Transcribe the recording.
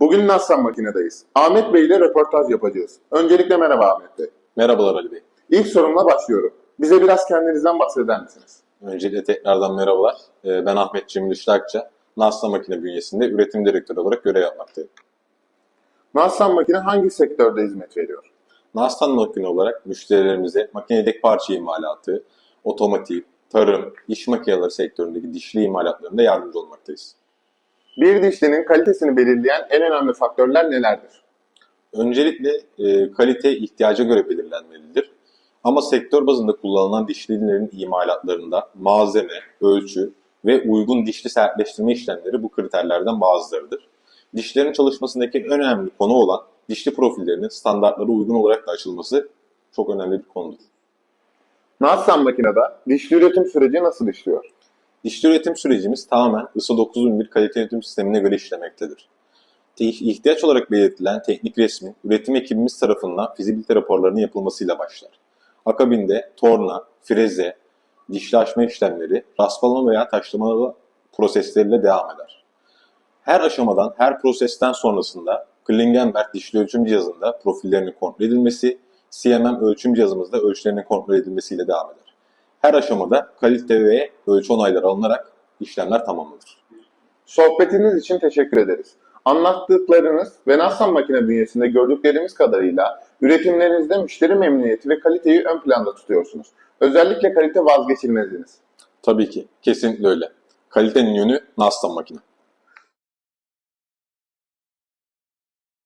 Bugün Nassan makinedeyiz. Ahmet Bey ile röportaj yapacağız. Öncelikle merhaba Ahmet Bey. Merhabalar Ali Bey. İlk sorumla başlıyorum. Bize biraz kendinizden bahseder misiniz? Öncelikle tekrardan merhabalar. Ee, Ben Ahmet Cemil Üçlü Akça. NASA Makine bünyesinde üretim direktörü olarak görev yapmaktayım. Nassan makine hangi sektörde hizmet veriyor? NASA Makine olarak müşterilerimize makine yedek parça imalatı, otomotiv, tarım, iş makineleri sektöründeki dişli imalatlarında yardımcı olmaktayız. Bir dişlinin kalitesini belirleyen en önemli faktörler nelerdir? Öncelikle e, kalite ihtiyaca göre belirlenmelidir. Ama sektör bazında kullanılan dişlilerin imalatlarında malzeme, ölçü ve uygun dişli sertleştirme işlemleri bu kriterlerden bazılarıdır. Dişlerin çalışmasındaki önemli konu olan dişli profillerinin standartlara uygun olarak da açılması çok önemli bir konudur. Nassan makinede dişli üretim süreci nasıl işliyor? Dişli üretim sürecimiz tamamen ISO 9001 kalite yönetim sistemine göre işlemektedir. Te- İhtiyaç olarak belirtilen teknik resmin üretim ekibimiz tarafından fizibilite raporlarının yapılmasıyla başlar. Akabinde torna, freze, dişli açma işlemleri, rastlama veya taşlama prosesleriyle devam eder. Her aşamadan, her prosesten sonrasında Klingenberg dişli ölçüm cihazında profillerinin kontrol edilmesi, CMM ölçüm cihazımızda ölçülerinin kontrol edilmesiyle devam eder. Her aşamada kalite ve ölçü onayları alınarak işlemler tamamlanır. Sohbetiniz için teşekkür ederiz. Anlattıklarınız ve Nassan makine bünyesinde gördüklerimiz kadarıyla üretimlerinizde müşteri memnuniyeti ve kaliteyi ön planda tutuyorsunuz. Özellikle kalite vazgeçilmeziniz. Tabii ki, kesinlikle öyle. Kalitenin yönü NASA makine.